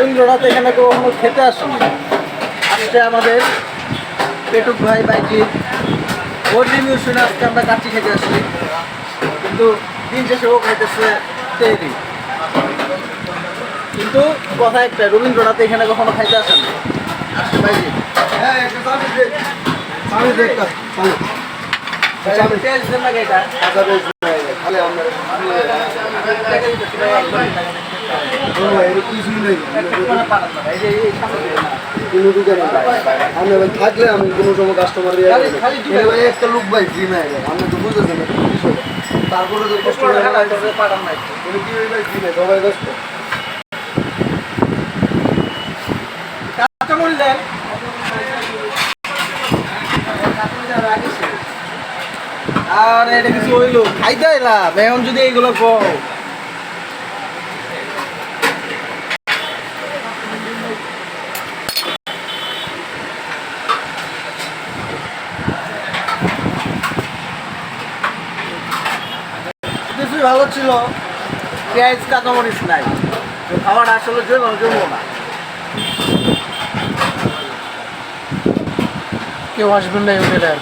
রবীন্দ্রনাথ এখানে কখনো খেতে আসেনি। আসছে আমাদের পেটুক ভাই বাইজি ওর রিভিউ শুনে আজকে আমরা কাচ্চি খেতে আসছি। কিন্তু দিন শেষে ও খাইতেছে তেরি। কিন্তু কথা একটা রবীন্দ্রনাথ এখানে কখনো খাইতে আসেন। আসছে বাইজি এটা? থাকলে আমি কোনো সময় কাস্টমার একটা ভাই ফ্রি নাই তো তারপরে তো আর, এটা কিছু হইল। খাইতে এলাম এখন যদি এইগুলো কো কিছুই ভালো ছিল। পেঁয়াজ, কাঁচামরিচ নাই। খাবার আসলে জমো জমো না। কেউ আসবেন না এই হোটেলে আর